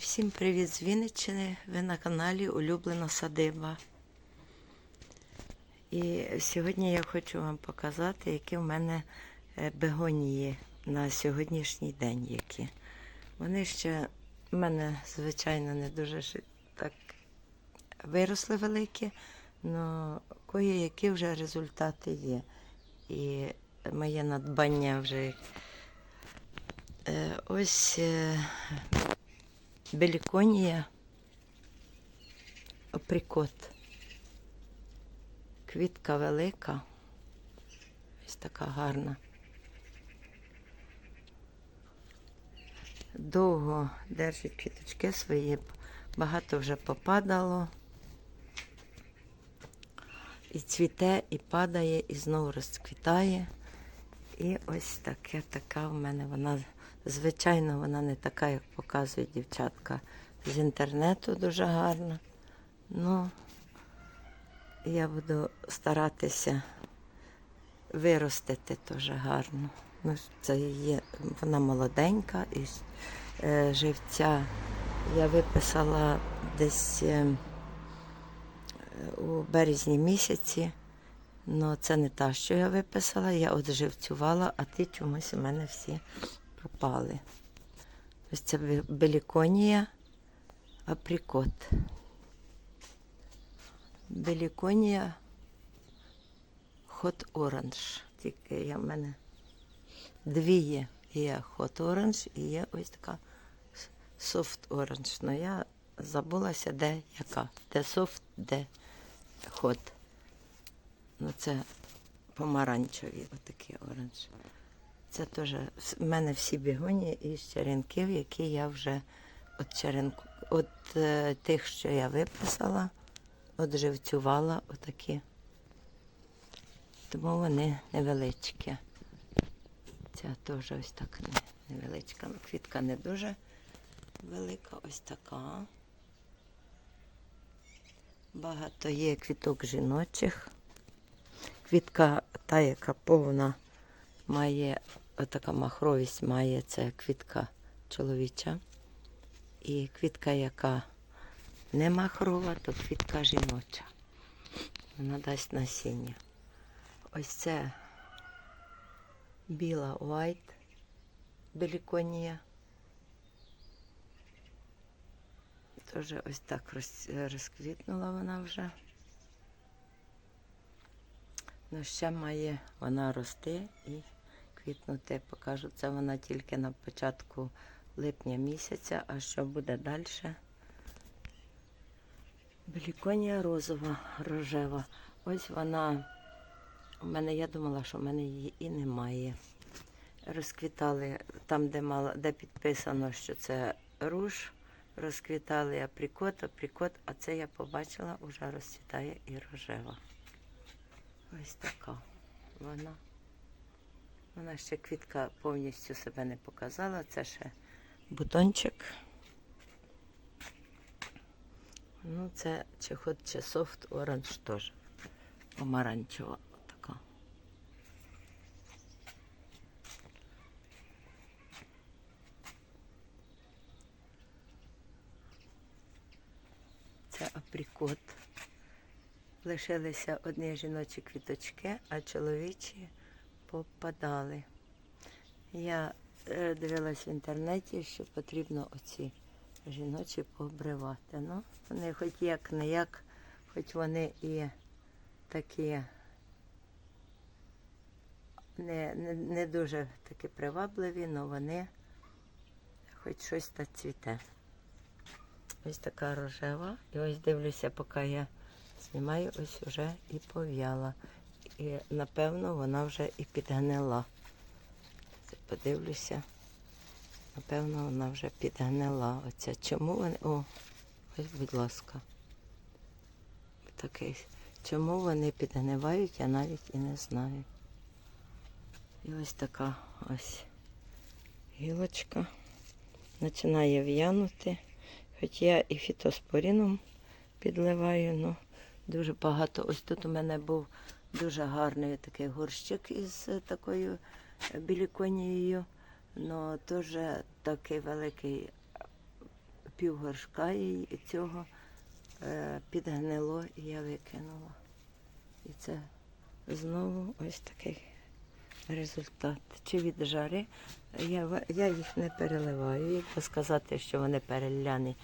Всім привіт з Вінниччини. Ви на каналі Улюблена Садиба. І сьогодні я хочу вам показати, які в мене е, бегонії на сьогоднішній день. Які. Вони ще в мене, звичайно, не дуже так виросли великі, але кої-які вже результати є. І моє надбання вже. Е, Ось е, Беліконія, оприкот. Квітка велика. Ось така гарна. Довго держить квіточки свої, багато вже попадало. І цвіте, і падає, і знову розквітає. І ось таке, така в мене вона. Звичайно, вона не така, як показують дівчатка з інтернету дуже гарна. Ну, я буду старатися виростити теж гарно. Ну, це є, вона молоденька і е, живця я виписала десь е, у березні місяці. Ну, це не та, що я виписала, я от живцювала, а ті чомусь у мене всі пропали. Ось це бе- беліконія, априкот. Беліконія хот оранж. Тільки я в мене дві є. Є хот оранж і є ось така софт оранж. Ну я забулася, де яка. Де софт, де хот. Ну це помаранчеві, отакі оранж. Це теж в мене всі бігоні із черенків, які я вже от черенку, от е, тих, що я виписала, от живцювала отакі. Тому вони невеличкі. Ця теж ось так невеличка. Квітка не дуже велика, ось така. Багато є квіток жіночих. Квітка та, яка повна має така махровість, має це квітка чоловіча. І квітка, яка не махрова, то квітка жіноча. Вона дасть насіння. Ось це біла white беліконія. Теж ось так розквітнула вона вже. Ну, ще має вона рости і квітнути. Покажу це вона тільки на початку липня місяця, а що буде далі? Беліконія розова, рожева. Ось вона. У мене я думала, що в мене її і немає. Розквітали там, де мала, де підписано, що це руж. Розквітали априкот, априкот, а це я побачила, вже розцвітає і рожева. Ось така вона. Вона ще квітка повністю себе не показала. Це ще бутончик. Ну, це чи хот, чи софт оранж теж. Помаранчева така. Це априкот. Лишилися одні жіночі квіточки, а чоловічі попадали. Я е, дивилась в інтернеті, що потрібно оці жіночі пообривати. Ну, вони хоч як не як, хоч вони і такі не, не, не дуже такі привабливі, але вони хоч щось та цвіте. Ось така рожева. І ось дивлюся, поки я знімаю, ось вже і пов'яла. І напевно вона вже і підгнила. Подивлюся. Напевно, вона вже підгнила. Оця. Чому вони. О, ось, будь ласка. Такий. Чому вони підгнивають, я навіть і не знаю. І ось така ось гілочка. Починає в'янути. Хоч я і фітоспоріном підливаю, ну дуже багато. Ось тут у мене був дуже гарний такий горщик із е, такою е, біліконією. Ну, теж такий великий пів горшка і цього е, підгнило і я викинула. І це знову ось такий результат. Чи від жари. Я, я їх не переливаю. Якщо сказати, що вони переляні,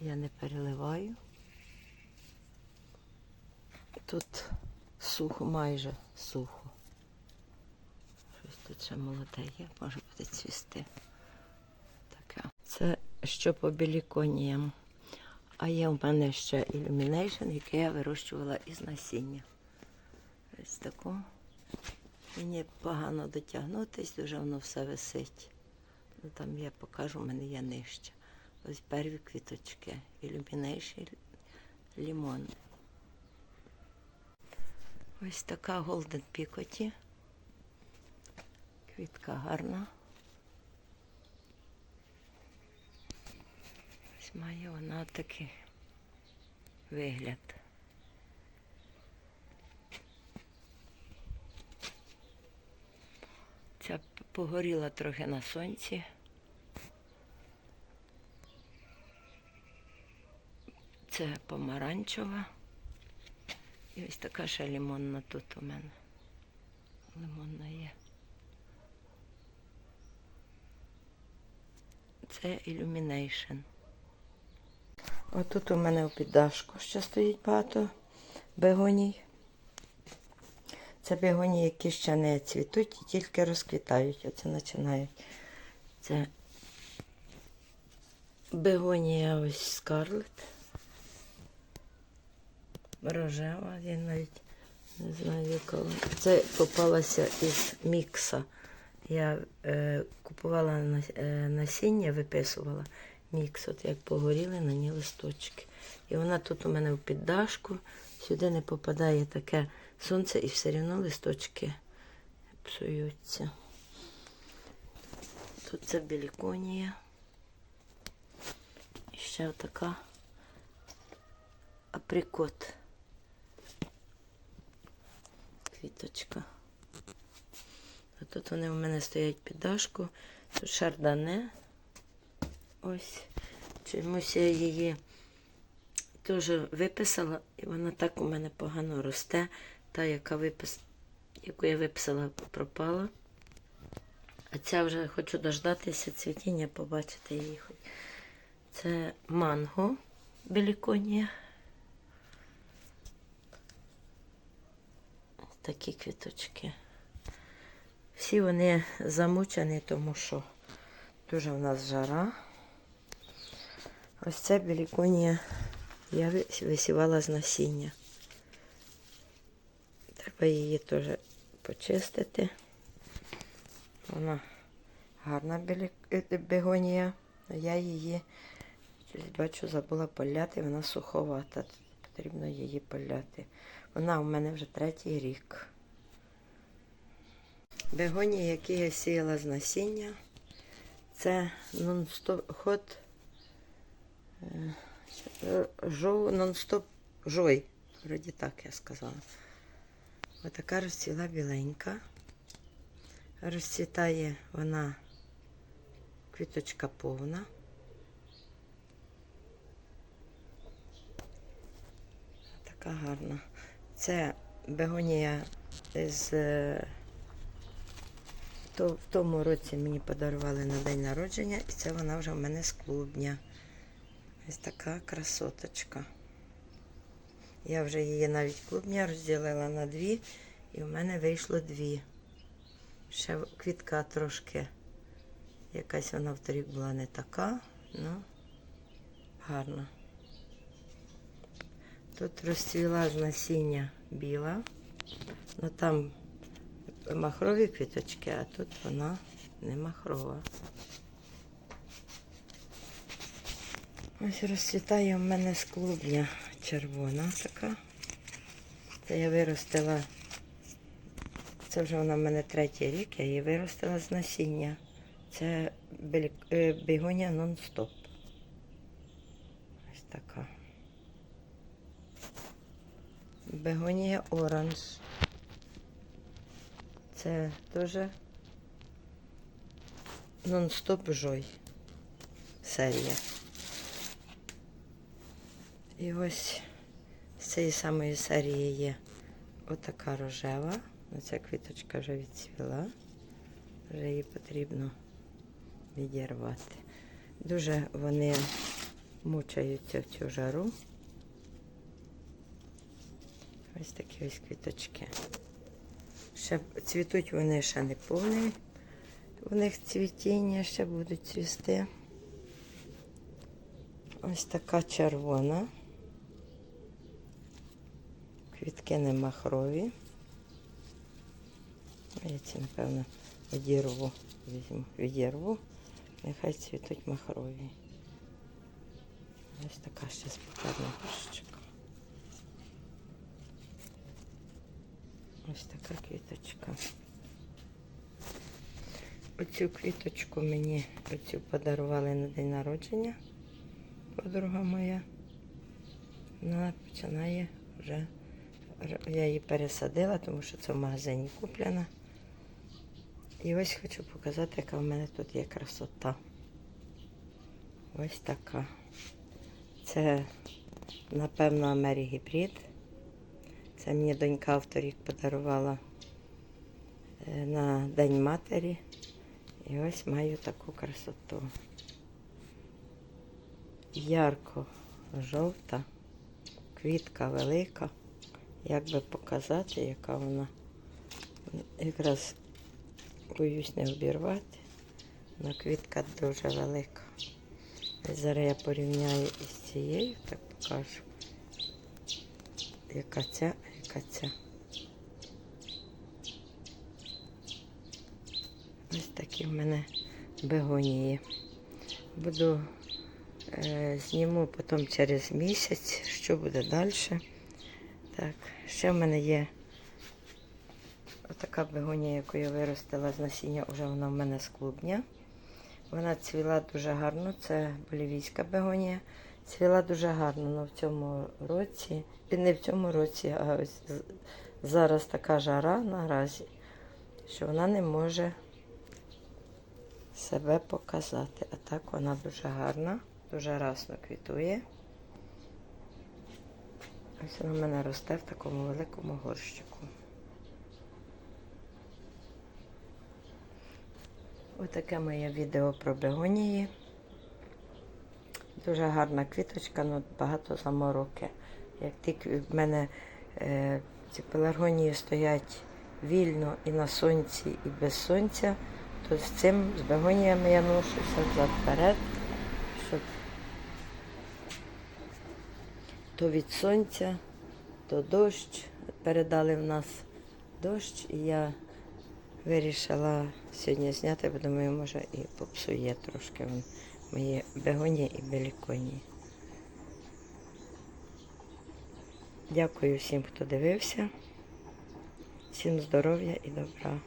я не переливаю. Тут сухо, майже сухо. Щось тут ще молоде є, може буде цвісти. Таке. Це що по біліконіям. А є в мене ще Illumination, який я вирощувала із насіння. Ось таку. Мені погано дотягнутись, дуже воно все висить. Ну, там я покажу, в мене є нижче. Ось перві квіточки. Illumination лімон. Ось така Golden Picoti. Квітка гарна. Ось має вона такий вигляд. Ця погоріла трохи на сонці. Це помаранчева. І ось така ще лимонна тут у мене. Лимонна є. Це Illumination. Отут у мене у піддашку ще стоїть багато бегоній. Це бегонії, які ще не цвітуть і тільки розквітають. Оце починають. Це бегонія ось скарлет. Рожева, я навіть не знаю якого. Це попалася із мікса. Я е, купувала е, насіння, виписувала мікс, от як погоріли на ній листочки. І вона тут у мене в піддашку, сюди не попадає таке сонце і все одно листочки псуються. Тут це біліконія. І ще така априкот. Квіточка. Тут вони в мене стоять під дашку. Тут шардане. Ось. Чомусь я її теж виписала, і вона так у мене погано росте. Та, яка випис... яку я виписала, пропала. А ця вже хочу дождатися цвітіння, побачити її. Це манго біліконія. Такі квіточки. Всі вони замучені, тому що дуже в нас жара. Ось це біліконія я висівала з насіння. Треба її теж почистити. Вона гарна білі- е, бегонія. а Я її бачу, забула поляти, вона суховата. Потрібно її поляти. Вона у мене вже третій рік. Бегонії, які я сіяла з насіння, це нон-стоп ход е, жов, нон-стоп жой. Вроді так я сказала. Отака розцвіла біленька. Розцвітає вона квіточка повна. Така гарна. Це бегонія з е, то, в тому році мені подарували на день народження, і це вона вже в мене з клубня. Ось така красоточка. Я вже її навіть клубня розділила на дві, і в мене вийшло дві. Ще квітка трошки. Якась вона вторік була не така, ну гарна. Тут розцвіла з насіння біла. Ну там махрові квіточки, а тут вона не махрова. Ось розцвітає в мене з клубня червона така. Це я виростила. Це вже вона в мене третій рік, я її виростила з насіння. Це е, бігоня нон-стоп. Ось така. Бегонія оранж. Це теж нон-стоп жой серія. І ось з цієї самої серії є отака рожева. Ну, Ця квіточка вже відцвіла. Вже її потрібно відірвати. Дуже вони мучаються в цю жару. Ось такі ось квіточки. Ще цвітуть вони ще не повні. У них цвітіння ще будуть цвісти. Ось така червона. Квітки не махрові. Я ці, напевно, відірву, візьму, відірву. Нехай цвітуть махрові. Ось така ще спокійна горщика. Ось така квіточка. Оцю квіточку мені оцю подарували на день народження. Подруга моя. Вона починає вже. Я її пересадила, тому що це в магазині куплена. І ось хочу показати, яка в мене тут є красота. Ось така. Це, напевно, Амері Гібрид. Це мені донька авторік подарувала е, на День матері. І ось маю таку красоту. Ярко жовта, квітка велика. Як би показати, яка вона якраз боюсь не обірвати. але квітка дуже велика. Зараз я порівняю із цією, так покажу. Яка ця, а ця. Ось такі в мене бегонії. Буду е, зніму потім через місяць, що буде далі. Так, ще в мене є отака бегонія, яку я виростила з насіння, вже вона в мене з клубня. Вона цвіла дуже гарно, це болівійська бегонія. Цвіла дуже гарно, але в цьому році, і не в цьому році, а ось зараз така жара наразі, що вона не може себе показати. А так вона дуже гарна, дуже расно квітує. Ось вона в мене росте в такому великому горщику. Отаке моє відео про бегонії. Дуже гарна квіточка, але багато замороки. Як тільки в мене е, ці пеларгонії стоять вільно і на сонці, і без сонця, то з цим, з бегоніями я ношуся взад-вперед, щоб то від сонця, то дощ. Передали в нас дощ, і я вирішила сьогодні зняти, бо думаю, може і попсує трошки мої бегоні і беліконі. Дякую всім, хто дивився. Всім здоров'я і добра.